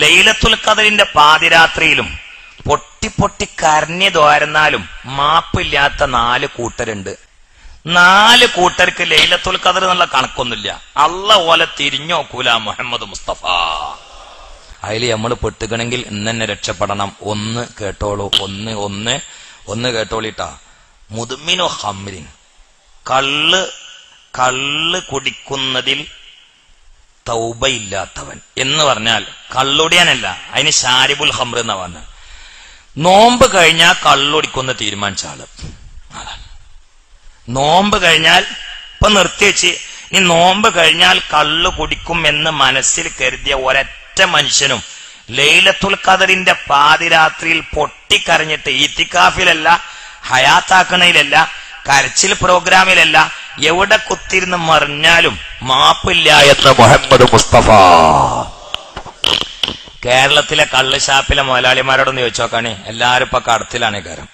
ലൈലത്തുൽ കദറിന്റെ പാതിരാത്രിയിലും പൊട്ടി പൊട്ടി കരഞ്ഞു തോരുന്നാലും മാപ്പില്ലാത്ത നാല് കൂട്ടരുണ്ട്. നാല് കൂട്ടർക്ക് ലൈലത്തുൽ കദർ എന്നുള്ള കണക്കൊന്നുമില്ല. അല്ല ഓലെ തിരിഞ്ഞോക്കൂല മുഹമ്മദ് മുസ്തഫ. അതിൽ നമ്മൾ പെട്ടുകണെങ്കിൽ ഇന്ന് തന്നെ രക്ഷപ്പെടണം. ഒന്ന് കേട്ടോളൂ ഒന്ന് ഒന്ന് ഒന്ന് കേട്ടോളിട്ടാ മുതുമിനോ ഹമ്രിൻ കള്ള് കള്ള് കുടിക്കുന്നതിൽ തൗബയില്ലാത്തവൻ എന്ന് പറഞ്ഞാൽ കള്ളുടിയാനല്ല. അതിന് ഷാരിബുൽ ഹംർ എന്നാ പറഞ്ഞത്. നോമ്പ് കഴിഞ്ഞാൽ കള്ളുടിക്കുന്ന തീരുമാനിച്ച ആൾ. അതാണ്. നോമ്പ് കഴിഞ്ഞാൽ ഇപ്പൊ നിർത്തിവെച്ച് ഇനി നോമ്പ് കഴിഞ്ഞാൽ കള്ളു കുടിക്കും എന്ന് മനസ്സിൽ കരുതിയ ഒരൊറ്റ മനുഷ്യനും ലൈലത്തുൽ ഖദറിന്റെ പാതിരാത്രിയിൽ പൊട്ടിക്കരഞ്ഞിട്ട് ഈത്തിക്കാഫിലല്ല ഹയാത്താക്കണയിലല്ല കരച്ചിൽ പ്രോഗ്രാമിലല്ല എവിടെ കുത്തിരുന്ന് മറിഞ്ഞാലും മാപ്പില്ല മുഹമ്മദ് മുസ്തഫ. കേരളത്തിലെ കള്ള് ഷാപ്പിലെ മുതലാളിമാരോടൊന്ന് ചോദിച്ചു നോക്കാണേ എല്ലാരും ഇപ്പൊ കടത്തിലാണ് കാരം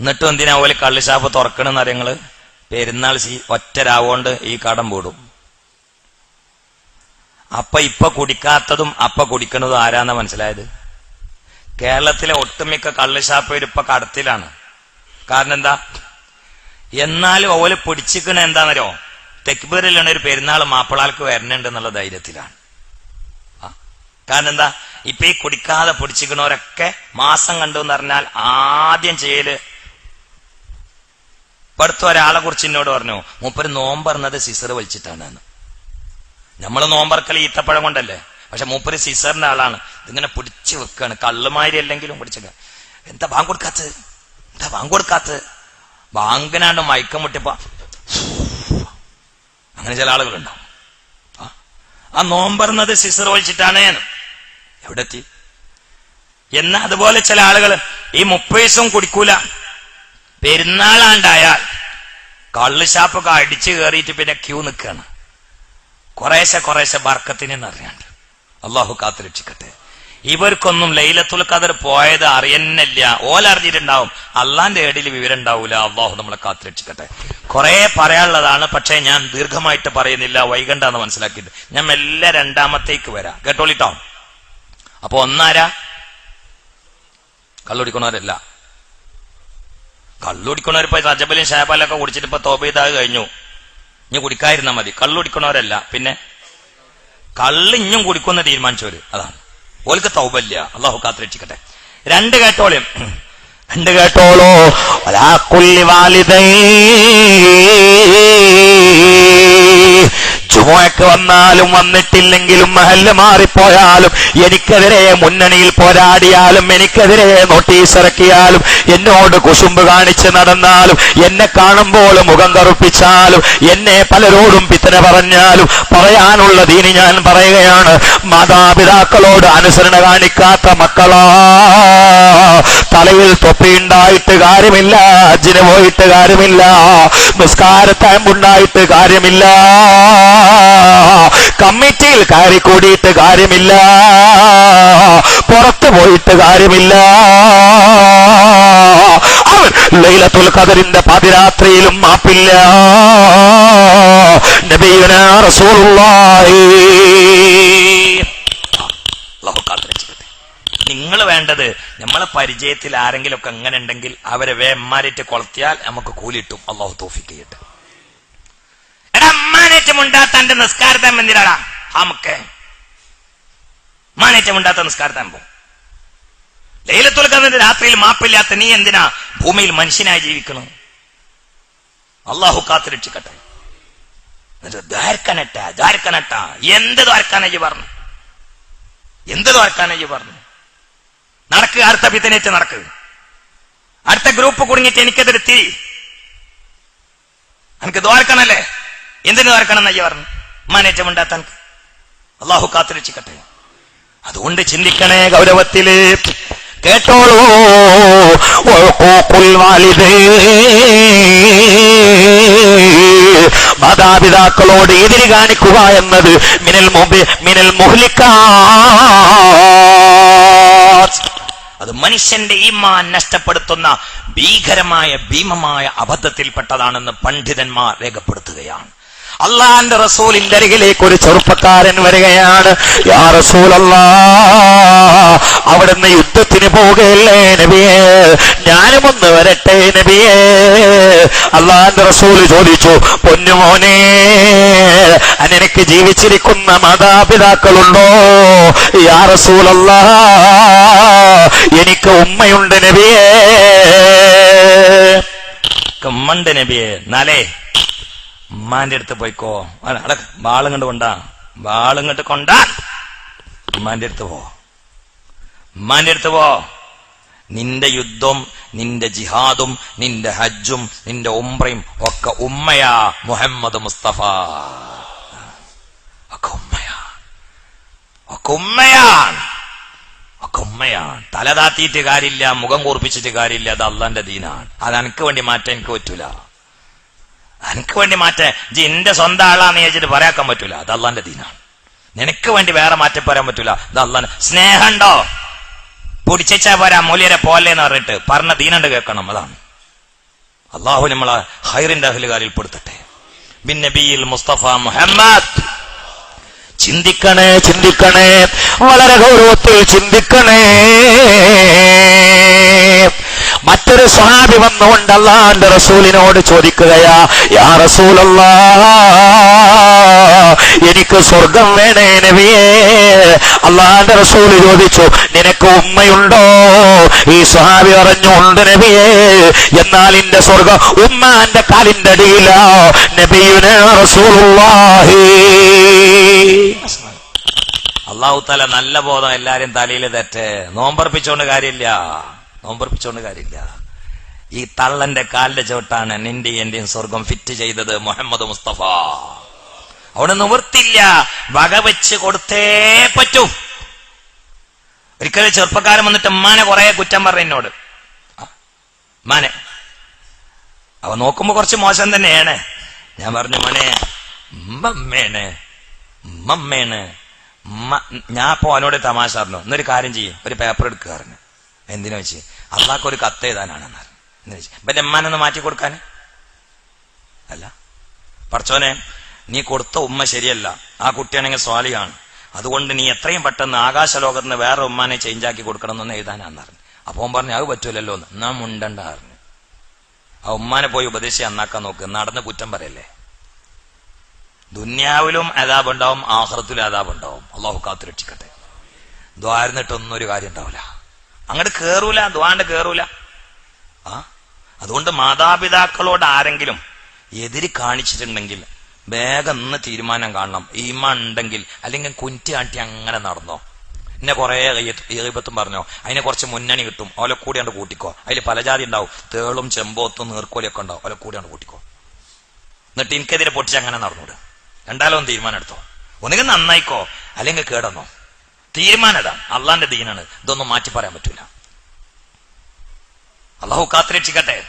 എന്നിട്ട് എന്തിനാ പോലെ കള്ള് ഷാപ്പ് തുറക്കണെന്ന് അറിയങ്ങൾ പെരുന്നാൾ സി ഒറ്റ രാവുകൊണ്ട് ഈ കടം പൂടും അപ്പൊ ഇപ്പൊ കുടിക്കാത്തതും അപ്പൊ കുടിക്കണതും ആരാന്നാ മനസ്സിലായത്? കേരളത്തിലെ ഒട്ടുമിക്ക കള്ള് ഷാപ്പ് ഇപ്പൊ കടത്തിലാണ്. കാരണം എന്താ? എന്നാലും ഓൽ പിടിച്ചിക്കണ എന്താണെന്നറിയോ തെക്കുബേറിലാണ് ഒരു പെരുന്നാൾ മാപ്പിളാൾക്ക് വരണുണ്ട് എന്നുള്ള ധൈര്യത്തിലാണ്. കാരണം എന്താ? ഇപ്പൊ ഈ കുടിക്കാതെ പൊടിച്ചിക്കണവരൊക്കെ മാസം കണ്ടു എന്ന് പറഞ്ഞാൽ ആദ്യം ചെയ്യൽ ഇപ്പടുത്ത ഒരാളെ കുറിച്ച് എന്നോട് പറഞ്ഞു മൂപ്പര് നോമ്പറന്നത് സിസർ വലിച്ചിട്ടാണ് എന്ന് നമ്മൾ നോമ്പറക്കൽ ഈത്തപ്പഴം കൊണ്ടല്ലേ? പക്ഷെ മൂപ്പര് സിസറിന്റെ ആളാണ്. ഇതിങ്ങനെ പിടിച്ചു വെക്കാണ്. കള്ളുമാരി അല്ലെങ്കിലും പിടിച്ചേക്കാം. എന്താ ബാങ്ക് കൊടുക്കാത്തത്? എന്താ ബാങ്ക് കൊടുക്കാത്തത്? ബാങ്കിനാണ്ട് മയക്കം മുട്ടിപ്പോ അങ്ങനെ ചില ആളുകളുണ്ടാവും. ആ. നോമ്പറന്നത് സിസർ ഒഴിച്ചിട്ടാണ് എവിടെ എത്തി? എന്നാ അതുപോലെ ചില ആളുകൾ ഈ മുപ്പൈസും കുടിക്കൂല. പെരുന്നാളാണ്ടായാൽ കള്ളു ഷാപ്പൊക്കെ അടിച്ചു കയറിയിട്ട് പിന്നെ ക്യൂ നിൽക്കുകയാണ് കുറേശ്ശെ കുറേശ്ശെ ബർക്കത്തിന് അറിയാണ്ട്. അള്ളാഹു കാത്തുരക്ഷിക്കട്ടെ ഇവർക്കൊന്നും ലൈലത്തുൽ ഖദർ പോയത് അറിയന്നില്ല. ഓലറിഞ്ഞിട്ടുണ്ടാവും അള്ളാന്റെ ഏടിൽ വിവരം ഉണ്ടാവൂല. അള്ളാഹു നമ്മളെ കാത്തിരക്ഷിക്കട്ടെ. കുറെ പറയാനുള്ളതാണ്. പക്ഷേ ഞാൻ ദീർഘമായിട്ട് പറയുന്നില്ല. വൈകണ്ടെന്ന് മനസ്സിലാക്കിയിട്ട് ഞാൻ മെല്ലെ രണ്ടാമത്തേക്ക് വരാം. കേട്ടോളിട്ടോ? അപ്പൊ ഒന്നാരാ? കള്ളുടിക്കണവരല്ല. കള്ളുടിക്കണവരിപ്പോ ഷാബാലും ഒക്കെ കുടിച്ചിട്ട് ഇപ്പൊ തോപ ചെയ്താൽ കഴിഞ്ഞു. ഇനി കുടിക്കാതിരുന്നാ മതി. കള്ളുടിക്കണവരല്ല. പിന്നെ കള്ള് ഇഞ്ഞും കുടിക്കുന്ന തീരുമാനിച്ചവര്. അതാണ്. ഓൽക്ക് തൗബല്ല. അള്ളാഹു കാത്തുരക്ഷിക്കട്ടെ. രണ്ട് കേട്ടോളിയും രണ്ട് കേട്ടോളോ. വലാ കുല്ലി വാലിദൈ. വന്നാലും വന്നിട്ടില്ലെങ്കിലും മഹല്ല് മാറിപ്പോയാലും എനിക്കെതിരെ മുന്നണിയിൽ പോരാടിയാലും എനിക്കെതിരെ നോട്ടീസ് ഇറക്കിയാലും എന്നോട് കുശുമ്പ് കാണിച്ച് നടന്നാലും എന്നെ കാണുമ്പോൾ മുഖം കറുപ്പിച്ചാലും എന്നെ പലരോടും പിത്തന പറഞ്ഞാലും പറയാനുള്ള ദീനി ഞാൻ പറയുകയാണ്. മാതാപിതാക്കളോട് അനുസരണ കാണിക്കാത്ത മക്കളാ. തലയിൽ തൊപ്പിയുണ്ടായിട്ട് കാര്യമില്ല അജിന് പോയിട്ട് കാര്യമില്ല. നിസ്കാരത്താമ്പുണ്ടായിട്ട് കാര്യമില്ല. കമ്മിറ്റിയിൽ കയറി കൂടിയിട്ട് കാര്യമില്ല. പുറത്തു പോയിട്ട് കാര്യമില്ല. അവൻ ലൈലത്തുൽ ഖദറിന്റെ പാതിരാത്രിയിലും മാപ്പില്ല. നബീന റസൂലുള്ളാഹി. അല്ലാഹു നിങ്ങൾ വേണ്ടത് നമ്മളെ പരിചയത്തിൽ ആരെങ്കിലും ഒക്കെ അങ്ങനെ ഉണ്ടെങ്കിൽ അവരെ വേമാരിറ്റ് കൊളത്തിയാൽ നമുക്ക് കൂലിട്ടും. അള്ളാഹു തോഫിക്ക് ചെയ്യട്ടെ. എടാ അമ്മാനേറ്റം എന്തിനാടാ? നമുക്ക് മാനേറ്റം ഉണ്ടാത്ത നിസ്കാരത്താൻ പോ ലൈലത്തുൽ രാത്രിയിൽ മാപ്പില്ലാത്ത നീ എന്തിനാ ഭൂമിയിൽ മനുഷ്യനായി ജീവിക്കണം അള്ളാഹു കാത്തു രക്ഷിക്കട്ടെ. എന്നിട്ട് ദ്വാരക്കനട്ട ദ്വാരക്കനട്ട. എന്ത് ദ്വാരക്കാനയ്യ പറഞ്ഞു? എന്ത് ദ്വാരക്കാനയ്യ പറഞ്ഞു? നടക്കുക അടുത്ത പിത്തനേറ്റ് നടക്കുക അടുത്ത ഗ്രൂപ്പ് കുടുങ്ങിയിട്ട് എനിക്കെതിരെ തിരി. എനിക്ക് ദ്വാർക്കണല്ലേ എന്തിനു ദ്വാർക്കണം എന്നയ്യ പറഞ്ഞു? മാനേജം ഉണ്ടാത്ത എനിക്ക് അള്ളാഹു കാത്തിരിച്ചിക്കട്ടെ. അതുകൊണ്ട് ചിന്തിക്കണേ ഗൗരവത്തിൽ. കേട്ടോളൂ. മാതാപിതാക്കളോട് എതിര് കാണിക്കുക എന്നത് മിനൽ മുമ്പ് മിനൽ മുഹ്ലിക്കാ. അത് മനുഷ്യന്റെ ഈമാൻ നഷ്ടപ്പെടുത്തുന്ന ഭീകരമായ ഭീമമായ അബദ്ധത്തിൽപ്പെട്ടതാണെന്ന് പണ്ഡിതന്മാർ രേഖപ്പെടുത്തുകയാണ്. അള്ളാന്റെ റസൂലിന്റെ അരികിലേക്ക് ഒരു ചെറുപ്പക്കാരൻ വരികയാണ്. യാ റസൂലല്ലാ അവിടുന്ന് യുദ്ധത്തിന് പോകുകയല്ലേ നബിയേ? ഞാനും ഒന്ന് വരട്ടെ നബിയേ? അള്ളാന്റെ റസൂൽ ചോദിച്ചു പൊന്നുമോനെ അനക്ക് ജീവിച്ചിരിക്കുന്ന മാതാപിതാക്കളുണ്ടോ? യാ റസൂലല്ലാ എനിക്ക് ഉമ്മയുണ്ട് നബിയേ. കമ്മണ്ട് നബിയേ എന്നാലേ ഉമ്മാന്റെ അടുത്ത് പോയിക്കോ. അട ബാളും കണ്ട്. കൊണ്ടാ ബാളും കണ്ട്. കൊണ്ടാ ഉമ്മാന്റെ അടുത്ത് പോ. ഉമ്മാന്റെ അടുത്ത് പോ. നിന്റെ യുദ്ധം നിന്റെ ജിഹാദും നിന്റെ ഹജ്ജും നിന്റെ ഉംറയും ഒക്കെ ഉമ്മയാ മുഹമ്മദ് മുസ്തഫ. ഒക്കെ ഉമ്മയാ. ഒക്കെ ഉമ്മയാണ് ഒക്കെ ഉമ്മയാണ് തല താത്തിയിട്ട് കാര്യമില്ല മുഖം കൂർപ്പിച്ചിട്ട് കാര്യമില്ല അത് അള്ളാന്റെ ദീനാണ്. അത് എനിക്ക് വേണ്ടി മാറ്റാൻ എനിക്ക് പറ്റൂല. എനിക്ക് വേണ്ടി മാറ്റേ. ജി എന്റെ സ്വന്തം ആളാന്ന് ചോദിച്ചിട്ട് പറയാക്കാൻ പറ്റൂല. അത് അള്ളാന്റെ ദീനാണ്. നിനക്ക് വേണ്ടി വേറെ മാറ്റി പറയാൻ പറ്റൂല. അത് അള്ളാൻ സ്നേഹമുണ്ടോ പൊടിച്ചാ പോരാ മൂല്യരെ പോലെന്ന് പറഞ്ഞിട്ട് പറഞ്ഞ ദീനണ്ട് കേൾക്കണം അതാണ്. അള്ളാഹു നമ്മളെ ഹൈറിന്റെ അഹലുകാരിൽ പെടുത്തട്ടെ. ബിൻ മുസ്തഫ മുഹമ്മദ്. ചിന്തിക്കണേ ചിന്തിക്കണേ. വളരെ ഗൗരവത്തിൽ ചിന്തിക്കണേ. മറ്റൊരു സ്വഹാബി വന്നുകൊണ്ട് അള്ളാന്റെ റസൂലിനോട് ചോദിക്കുകയാ യാ റസൂലല്ലാ എനിക്ക് സ്വർഗം വേണേ നബിയേ. അള്ളാന്റെ റസൂൽ ചോദിച്ചു നിനക്ക് ഉമ്മയുണ്ടോ? ഈ സ്വഹാബി പറഞ്ഞു ഉണ്ട് നബിയേ. എന്നാൽ എന്റെ സ്വർഗം ഉമ്മാന്റെ കാലിന്റെ അടിയില. നബിയുന റസൂലുള്ളാഹി. അള്ളാഹു തല നല്ല ബോധം എല്ലാരും തലയിൽ തെറ്റ്. നോമ്പർപ്പിച്ചോണ്ട് കാര്യമില്ല. നോമ്പർപ്പിച്ചോണ്ട് കാര്യമില്ല. ഈ തള്ളന്റെ കാലിന്റെ ചോട്ടാണ് നിന്റെ എന്റെയും സ്വർഗം ഫിറ്റ് ചെയ്തത് മുഹമ്മദ് മുസ്തഫ. അവിടെ നിവൃത്തില്ല വക വെച്ച് കൊടുത്തേ പറ്റൂ. ഒരിക്കലും ചെറുപ്പക്കാരൻ വന്നിട്ട് ഉമ്മാനെ കുറെ കുറ്റം പറഞ്ഞു എന്നോട്. മാനെ അവ നോക്കുമ്പോ കുറച്ച് മോശം തന്നെയാണ്. ഞാൻ പറഞ്ഞു മോനെ ഉമ്മമ്മേണ് ഉമ്മമ്മേണ്. ഉമ്മ ഞാൻ അപ്പോ അവനോട് തമാശ പറഞ്ഞു. എന്നൊരു കാര്യം ചെയ്യും. ഒരു പേപ്പർ എടുക്കാറുണ്ട് എന്തിനാ വെച്ച്? അള്ളാഹ്ക്ക് ഒരു കത്ത് എഴുതാനാണെന്ന് പറഞ്ഞു. എന്ന് വെച്ച് ഉമ്മാനൊന്ന് മാറ്റി കൊടുക്കാൻ അല്ല. പറച്ചോനെ നീ കൊടുത്ത ഉമ്മ ശരിയല്ല. ആ കുട്ടിയാണെങ്കിൽ സ്വാലിയാണ്. അതുകൊണ്ട് നീ എത്രയും പെട്ടെന്ന് ആകാശലോകത്ത് നിന്ന് വേറെ ഉമ്മാനെ ചേഞ്ച് ആക്കി കൊടുക്കണമെന്ന് എഴുതാനാന്ന് പറഞ്ഞു. അപ്പൊ പറഞ്ഞു അത് പറ്റൂലല്ലോ എന്ന്. എന്നാ മുണ്ടണ്ട ആ ഉമ്മാനെ പോയി ഉപദേശിച്ച് അന്നാക്കാൻ നോക്ക്. നടന്ന് കുറ്റം പറയല്ലേ? ദുന്യാവിലും അതാബുണ്ടാവും ആഹ്റത്തിലും അതാബുണ്ടാവും അള്ളാഹു കാത്തു രക്ഷിക്കട്ടെ ദ്വാരുന്നിട്ടൊന്നും ഒരു കാര്യം ഉണ്ടാവില്ല. അങ്ങോട്ട് കേറൂല ദ്വാണ്ട് കേറൂല. ആ? അതുകൊണ്ട് മാതാപിതാക്കളോട് ആരെങ്കിലും എതിര് കാണിച്ചിട്ടുണ്ടെങ്കിൽ വേഗം ഇന്ന് തീരുമാനം കാണണം. ഈമ ഉണ്ടെങ്കിൽ അല്ലെങ്കിൽ കുറ്റി അങ്ങനെ നടന്നോ? എന്നെ കുറെ ഏകീപത്തും പറഞ്ഞോ? അതിനെ കുറച്ച് മുന്നണി കിട്ടും. ഓലെ കൂടിയാണ്ട് കൂട്ടിക്കോ. അതിൽ പല ജാതി ഉണ്ടാവും. തേളും ചെമ്പോത്തും നീർക്കോലിയൊക്കെ ഉണ്ടാവും. ഓലെ കൂടിയാണ്ട് കൂട്ടിക്കോ. എന്നിട്ട് എനിക്കെതിരെ പൊട്ടിച്ച് അങ്ങനെ നടന്നൂട്? രണ്ടാലും തീരുമാനം എടുത്തോ ഒന്നുകിൽ നന്നായിക്കോ അല്ലെങ്കിൽ കേടന്നോ? തീരുമാനം ഇതാ. അള്ളാന്റെ ദീനാണ്. ഇതൊന്നും മാറ്റി പറയാൻ പറ്റൂല. അള്ളാഹു കാത്തിരക്ഷിക്കട്ടെ.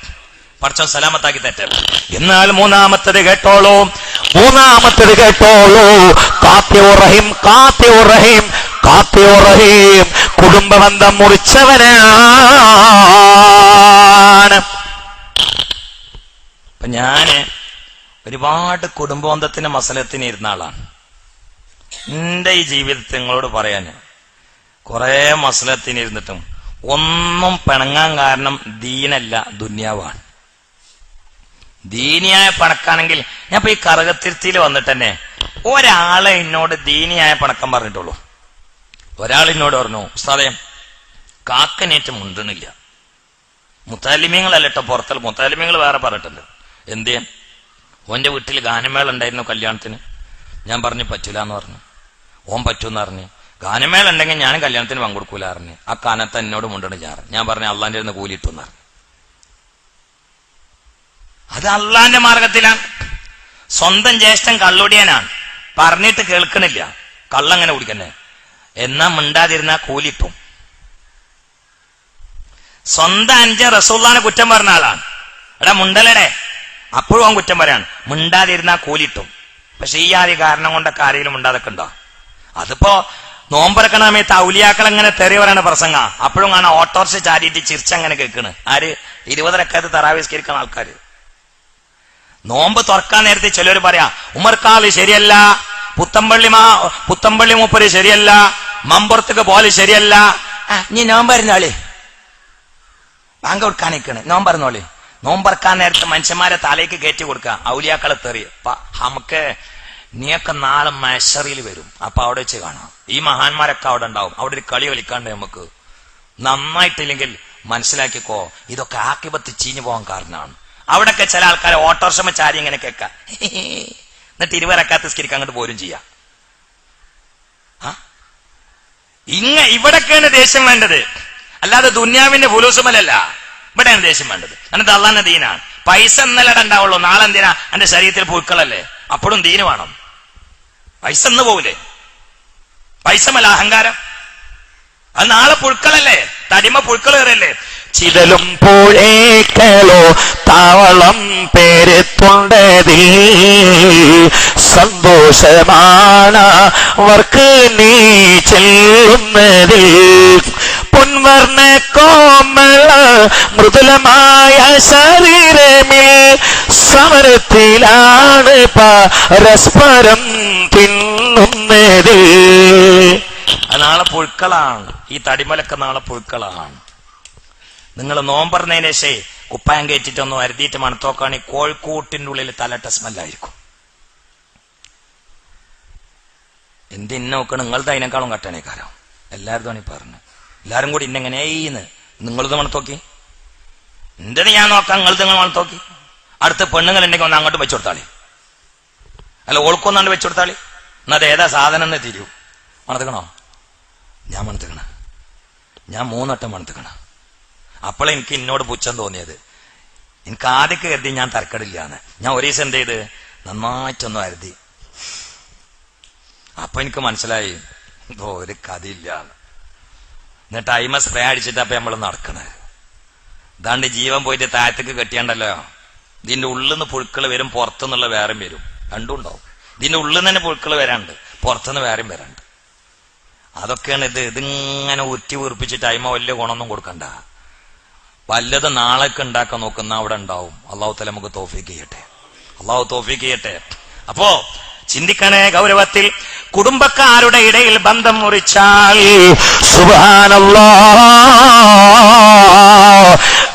പടച്ചോൻ സലാമത്താക്കി തെറ്റ് എന്നാൽ മൂന്നാമത്തത് കേട്ടോളൂ. മൂന്നാമത്തത് കേട്ടോളൂ. കാത്യോ റഹീം റഹീം റഹീം. കുടുംബബന്ധം മുറിച്ചവനാണ്. അപ്പൊ ഞാൻ ഒരുപാട് കുടുംബബന്ധത്തിന്റെ മസലത്തിന് ഇരുന്ന ആളാണ്. എന്റെ ഈ ജീവിതത്തിൽ നിങ്ങളോട് പറയാന് കുറെ മസലത്തിന് ഇരുന്നിട്ടും ഒന്നും പിണങ്ങാൻ കാരണം ദീനല്ല ദുന്യാവാണ്. ദീനിയായ പണക്കാണെങ്കിൽ ഞാൻ ഇപ്പൊ ഈ കറുകത്തിരുത്തിയിൽ വന്നിട്ട് തന്നെ ഒരാളെ എന്നോട് ദീനിയായ പണക്കം പറഞ്ഞിട്ടുള്ളൂ. ഒരാൾ എന്നോട് പറഞ്ഞു ഉസ്താദേ കാക്കനേറ്റ് മുണ്ടണില്ല മുത്താലിമ്യങ്ങളല്ലട്ടോ പുറത്തൽ മുത്താലിമ്യങ്ങൾ വേറെ പറഞ്ഞിട്ടുണ്ട്. എന്തേ? ഓന്റെ വീട്ടിൽ ഗാനമേള ഉണ്ടായിരുന്നു കല്യാണത്തിന്. ഞാൻ പറഞ്ഞു പറ്റൂല എന്ന് പറഞ്ഞു. ഓൻ പറ്റൂന്ന് പറഞ്ഞു. ഗാനമേള ഉണ്ടെങ്കിൽ ഞാൻ കല്യാണത്തിന് പങ്കെടുക്കൂല പറഞ്ഞു. ആ കാനത്ത് എന്നോട് മുണ്ടണ് ചാറ് ഞാൻ പറഞ്ഞ അള്ളാന്റെ ഇരുന്ന് കൂലിയിട്ടുന്ന് പറഞ്ഞു. അത് അള്ളാന്റെ മാർഗത്തിലാണ്. സ്വന്തം ജ്യേഷ്ഠൻ കള്ളുടിയനാണ്. പറഞ്ഞിട്ട് കേൾക്കണില്ല. കള്ളങ്ങനെ കുടിക്കന്നെ. എന്നാ മിണ്ടാതിരുന്ന കൂലിട്ടും. സ്വന്തം അഞ്ച റസൂള്ളാനെ കുറ്റം പറഞ്ഞ ആളാണ്. എടാ മുണ്ടലടെ അപ്പോഴും അവൻ കുറ്റം പറയാണ്. മിണ്ടാതിരുന്ന കൂലിട്ടും. പക്ഷെ ഈ ആദ്യ കാരണം കൊണ്ടൊക്കെ ആരെങ്കിലും മിണ്ടാതൊക്കെ ഉണ്ടോ? അതിപ്പോ നോമ്പറക്കണ സമയത്ത് ഔലിയാക്കൾ അങ്ങനെ തെറി പറയണ പ്രസംഗ. അപ്പോഴും കാണാൻ ഓട്ടോറിക്ഷ ചാരിയിട്ട് ചിരിച്ചങ്ങനെ കേൾക്കണ്. ആര്? ഇരുപതരക്കകത്ത് തറാവിസ്കരിക്കുന്ന ആൾക്കാര്. നോമ്പ് തുറക്കാൻ നേരത്തെ ചിലർ പറയാ ഉമർക്കാൾ ശരിയല്ല പുത്തമ്പള്ളി മാ പുത്തമ്പള്ളി മൂപ്പര് ശരിയല്ല മമ്പുറത്തേക്ക് പോലെ ശരിയല്ല. നീ നോമ്പരുന്നോളി ബാങ്ക് കൊടുക്കാൻ നോമ്പറന്നോളി നോമ്പറക്കാൻ നേരത്തെ മനുഷ്യന്മാരെ തലയ്ക്ക് കയറ്റി കൊടുക്കുക. ഔലിയാക്കളെ തെറി. നമുക്ക് നീയൊക്കെ നാളെ മഷറിയിൽ വരും. അപ്പൊ അവിടെ വെച്ച് കാണാം. ഈ മഹാന്മാരൊക്കെ അവിടെ ഉണ്ടാവും. അവിടെ ഒരു കളി കളിക്കാണ്ട് നമുക്ക് നന്നായിട്ടില്ലെങ്കിൽ മനസ്സിലാക്കിക്കോ ഇതൊക്കെ ആക്കിപത്ത് ചീഞ്ഞു പോകാൻ കാരണമാണ്. അവിടെയൊക്കെ ചില ആൾക്കാരെ ഓട്ടോർഷമ ചാരി ഇങ്ങനെ കേൾക്ക. എന്നിട്ട് ഇരുവരക്കാത്ത സ്കിരിക്ക് അങ്ങോട്ട് പോരും ചെയ്യാം? ഇങ്ങ ഇവിടൊക്കെയാണ് ദേഷ്യം വേണ്ടത്. അല്ലാതെ ദുന്യാവിന്റെ ഫുലൂസുമലല്ല. ഇവിടെയാണ് ദേഷ്യം വേണ്ടത്. എന്നിട്ട് അള്ളാന്റെ ദീനാണ്. പൈസ ഇന്നലെ ഉണ്ടാവുള്ളൂ. നാളെ എന്തിനാ? എന്റെ ശരീരത്തിൽ പുഴുക്കളല്ലേ? അപ്പോഴും ദീന് വേണം. പൈസ എന്ന് പോവില്ലേ? പൈസമല്ല അഹങ്കാരം. അത് നാളെ പുഴുക്കളല്ലേ? തടിമ പുഴുക്കൾ കയറല്ലേ ചിതലും പുഴേക്കളോ താവളം പേരെത്തുണ്ടതിൽ സന്തോഷമാണ് അവർക്ക് നീ ചെല്ലുന്നതിൽ. പൊൻവർണ കോമള മൃദുലമായ ശരീരമിൽ സമരത്തിലാണ് പരസ്പരം തിന്നുന്നത് നാളെ പുഴുക്കളാണ്. ഈ തടിമലൊക്കെ നാളെ പുഴുക്കളാണ്. നിങ്ങൾ നോമ്പറന്നതിന് ശേ കുപ്പായം കയറ്റിട്ടൊന്നും അരുതിയിട്ട് മണത്തോക്കാണ് ഈ കോഴിക്കൂട്ടിന്റെ ഉള്ളിൽ തലട്ട സ്മെല്ലായിരിക്കും. എന്തിനൊക്കെ നിങ്ങളത് അതിനേക്കാളും കട്ടണേക്കാരോ. എല്ലാവരും ഈ പറഞ്ഞു. എല്ലാരും കൂടി ഇന്നെങ്ങനെയെന്ന് നിങ്ങളത് മണത്തോക്കി. എന്റത് ഞാൻ നോക്കാം? നിങ്ങളത് നിങ്ങൾ മണത്തോക്കി. അടുത്ത പെണ്ണുങ്ങൾ ഉണ്ടെങ്കിൽ ഒന്ന് അങ്ങോട്ട് വെച്ചു കൊടുത്താളി. അല്ല ഓൾക്കൊന്നാണ്ട് വെച്ചു കൊടുത്താളി. എന്നത് ഏതാ സാധനം എന്ന് തിരിയൂ മണത്തുക്കണോ? ഞാൻ മണത്തുക്കണ. ഞാൻ മൂന്നട്ടം മണത്തുക്കണ. അപ്പോൾ എനിക്ക് എന്നോട് പുച്ഛം തോന്നിയത്. എനിക്ക് ആദ്യമൊക്കെ കരുതി ഞാൻ തരക്കടില്ലാന്ന്. ഞാൻ ഒരു ദിവസം എന്ത് ചെയ്ത് നന്നായിട്ടൊന്നും കരുതി അപ്പൊ എനിക്ക് മനസ്സിലായി എന്തോ ഒരു കഥയില്ല എന്നിട്ട് അയിമ സ്പ്രേ അടിച്ചിട്ട് അപ്പൊ നമ്മൾ നടക്കണത് ഇതാണ്ട് ജീവൻ പോയിട്ട് താഴത്തേക്ക് കെട്ടിയാണ്ടല്ലോ. ഇതിന്റെ ഉള്ളിൽ നിന്ന് പുഴുക്കൾ വരും പുറത്തുനിന്നുള്ള വേറെ വരും. രണ്ടും ഉണ്ടാവും. ഇതിന്റെ ഉള്ളിൽ നിന്ന് തന്നെ പുഴുക്കൾ വരാണ്ട് പുറത്തുനിന്ന് വേറെയും വരാണ്ട് അതൊക്കെയാണ് ഇത്. ഇതിങ്ങനെ ഉറ്റി വീർപ്പിച്ചിട്ട് അയിമ വലിയ ഗുണമൊന്നും കൊടുക്കണ്ട. വല്ലത് നാളേക്ക് ഉണ്ടാക്കാൻ നോക്കുന്ന അവിടെ ഉണ്ടാവും. അള്ളാഹു തല നമുക്ക് തോഫീക്ക് ചെയ്യട്ടെ. അള്ളാഹു തോഫീക്ക് ചെയ്യട്ടെ. അപ്പോ ചിന്തിക്കണേ ഗൗരവത്തിൽ കുടുംബക്കാരുടെ ഇടയിൽ ബന്ധം മുറിച്ചാൽ സുബാനല്ലാ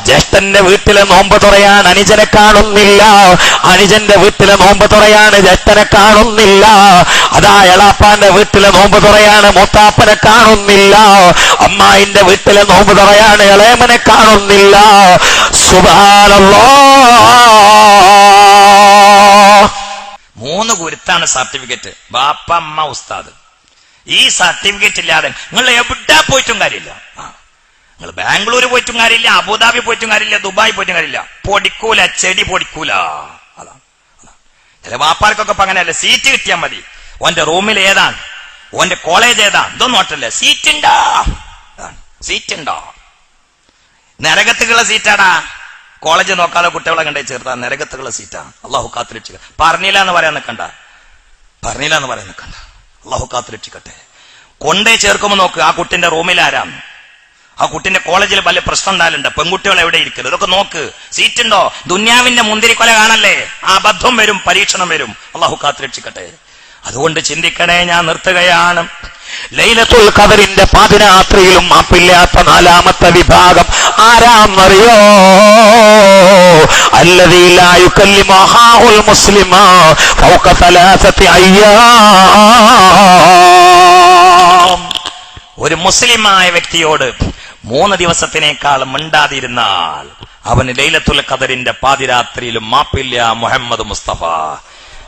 ജ്യേഷ്ഠന്റെ വീട്ടിലെ നോമ്പ് തുറയാൻ അനുജനെ കാണുന്നില്ല അനുജന്റെ വീട്ടിലെ നോമ്പ് തുറയാൻ ജ്യേഷ്ഠനെ കാണുന്നില്ല അതാ എളാപ്പാന്റെ വീട്ടിലെ നോമ്പ് തുറയാണ് മൂത്താപ്പനെ കാണുന്നില്ല അമ്മായിന്റെ വീട്ടിലെ നോമ്പ് തുറയാണ് ഇളയമനെ കാണുന്നില്ല സുബാനല്ലാ മൂന്ന് ഗുരുത്താണ് സർട്ടിഫിക്കറ്റ്. ബാപ്പ അമ്മ ഉസ്താദ്. ഈ സർട്ടിഫിക്കറ്റ് ഇല്ലാതെ നിങ്ങൾ എവിടെ പോയിട്ടും കാര്യമില്ല. നിങ്ങൾ ബാംഗ്ലൂർ പോയിട്ടും കാര്യമില്ല അബുദാബി പോയിട്ടും കാര്യമില്ല ദുബായ് പോയിട്ടും കാര്യമില്ല. പൊടിക്കൂല ചെടി പൊടിക്കൂല. അതാണ്. ചില വാപ്പാർക്കൊക്കെ അങ്ങനെയല്ല? സീറ്റ് കിട്ടിയാൽ മതി. ഓന്റെ റൂമിൽ ഏതാണ്? ഓന്റെ കോളേജ് ഏതാ ഇതൊന്നും നോട്ടല്ലേ? സീറ്റ് ഉണ്ടോ. സീറ്റ് ഉണ്ടോ നരകത്തുള്ള സീറ്റാടാ കോളേജ് നോക്കാതെ കുട്ടികളെ കണ്ടേ ചേർത്താ നരകത്തുള്ള സീറ്റാ അള്ളാഹു കാത്തിരക്ഷിക്ക. പറഞ്ഞില്ല എന്ന് പറയാൻ നിൽക്കണ്ട പറഞ്ഞില്ല എന്ന് പറയാൻ നിൽക്കണ്ട അള്ളാഹു കാത്തിരക്ഷിക്കട്ടെ. കൊണ്ടേ ചേർക്കുമ്പോ നോക്ക് ആ കുട്ടിന്റെ റൂമിൽ ആരാം? ആ കുട്ടിന്റെ കോളേജിൽ വലിയ പ്രശ്നം ഉണ്ടായാലുണ്ട്? പെൺകുട്ടികൾ എവിടെ ഇരിക്കരുത് ഇതൊക്കെ നോക്ക്. സീറ്റ് ഉണ്ടോ ദുന്യാവിന്റെ മുന്തിരിക്കൊല കാണല്ലേ? ആ അബദ്ധം വരും പരീക്ഷണം വരും. അള്ളാഹു കാത്തിരക്ഷിക്കട്ടെ. അതുകൊണ്ട് ചിന്തിക്കണേ ഞാൻ നിർത്തുകയാണ്. ലൈലത്തുൽ കദറിന്റെ പാതിരാത്രിയിലും മാപ്പില്ലാത്ത നാലാമത്തെ വിഭാഗം ആരാന്നറിയോ? മുസ്ലിമ ഒരു മുസ്ലിമായ വ്യക്തിയോട് മൂന്ന് ദിവസത്തിനേക്കാളും മിണ്ടാതിരുന്നാൽ അവന് ലൈലത്തുൽ ഖദറിന്റെ പാതിരാത്രിയിലും മാപ്പില്ല മുഹമ്മദ് മുസ്തഫ.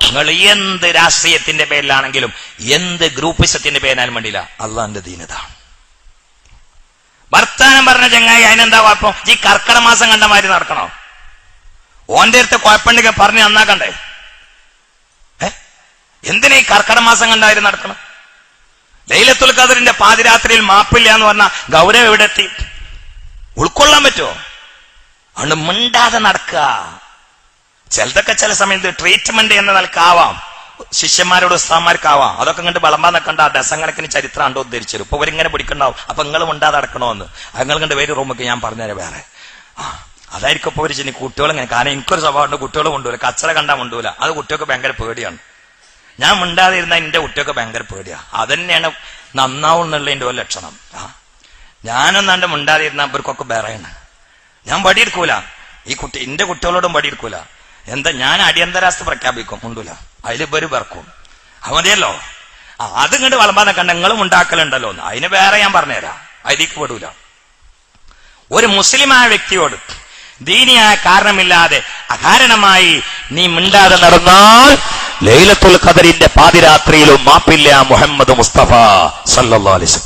നിങ്ങൾ എന്ത് രാഷ്ട്രീയത്തിന്റെ പേരിലാണെങ്കിലും എന്ത് ഗ്രൂപ്പിസത്തിന്റെ പേരിനാലും വേണ്ടിയില്ല. അള്ളാന്റെ ദീനതാണ് വർത്താനം പറഞ്ഞ ചങ്ങായി അതിനെന്താ കുഴപ്പം? ഈ കർക്കട മാസം കണ്ട മാതിരി നടക്കണോ? ഓന്റെ അടുത്ത് കുഴപ്പമുണ്ടെങ്കിൽ പറഞ്ഞ് നന്നാക്കണ്ടേ? എന്തിനാ ഈ കർക്കട മാസം നടക്കണം? ലൈലത്തുൽ ഖദറിന്റെ പാതിരാത്രിയിൽ മാപ്പില്ല എന്ന് പറഞ്ഞ ഗൗരവം എവിടെ എത്തി ഉൾക്കൊള്ളാൻ പറ്റുമോ? അതുകൊണ്ട് മിണ്ടാതെ നടക്കുക. ചിലതൊക്കെ ചില സമയത്ത് ട്രീറ്റ്മെന്റ് എന്ന നിലക്കാവാം ശിഷ്യന്മാരോട് ഉസ്താന്മാർക്കാവാം അതൊക്കെ കണ്ട് വിളമ്പാൻ നിൽക്കണ്ട ഡസങ്കണക്കിന് ചരിത്രം ഉണ്ടോ ഉദ്ധരിച്ചു ഇപ്പൊ ഇവരിങ്ങനെ പിടിക്കണ്ടാവും. അപ്പൊ നിങ്ങൾ മിണ്ടാതെ നടക്കണമെന്ന് അങ്ങൾ കണ്ട് വേറെ റൂമൊക്കെ ഞാൻ പറഞ്ഞുതരാം വേറെ. ആ അതായിരിക്കും ഇപ്പൊ ഒരു ചെന്നി കുട്ടികളെങ്ങനെ കാരണം എനിക്കൊരു സ്വഭാവമുണ്ട്. കുട്ടികളെ കൊണ്ടുപോല കച്ചറ കണ്ടാൽ കൊണ്ടുപോല അത് കുട്ടികൾക്ക് ഭയങ്കര പേടിയാണ്. ഞാൻ മിണ്ടാതിരുന്ന എന്റെ കുട്ടിയൊക്കെ ഭയങ്കര പേടിയാ. അതന്നെയാണ് എന്റെ ഒരു ലക്ഷണം. ആ. ഞാനൊന്നാണ്ട് മിണ്ടാതിരുന്ന അവർക്കൊക്കെ ബേറയാണ് ഞാൻ പടിയെടുക്കൂല. ഈ കുട്ടി എന്റെ കുട്ടികളോടും പടിയെടുക്കൂല. എന്താ ഞാൻ അടിയന്തരാവസ്ഥ പ്രഖ്യാപിക്കും. മുണ്ടൂല. അതിൽ ഒരു പേർക്കും മതിയല്ലോ. അത് ഇങ്ങോട്ട് വളമ്പാതെ കണ്ട നിങ്ങളും ഉണ്ടാക്കലുണ്ടല്ലോ എന്ന്. അതിന് വേറെ ഞാൻ പറഞ്ഞുതരാം. അതിലേക്ക് പെടൂല. ഒരു മുസ്ലിമായ വ്യക്തിയോട് ദീനിയായ കാരണമില്ലാതെ അകാരണമായി നീ മിണ്ടാതെ നടന്നാൽ ലൈലത്തുൽ ഖദറിന്റെ പാതിരാത്രിയിലും മാപ്പില്ല മുഹമ്മദ് മുസ്തഫ സല്ലല്ലാഹു അലൈഹി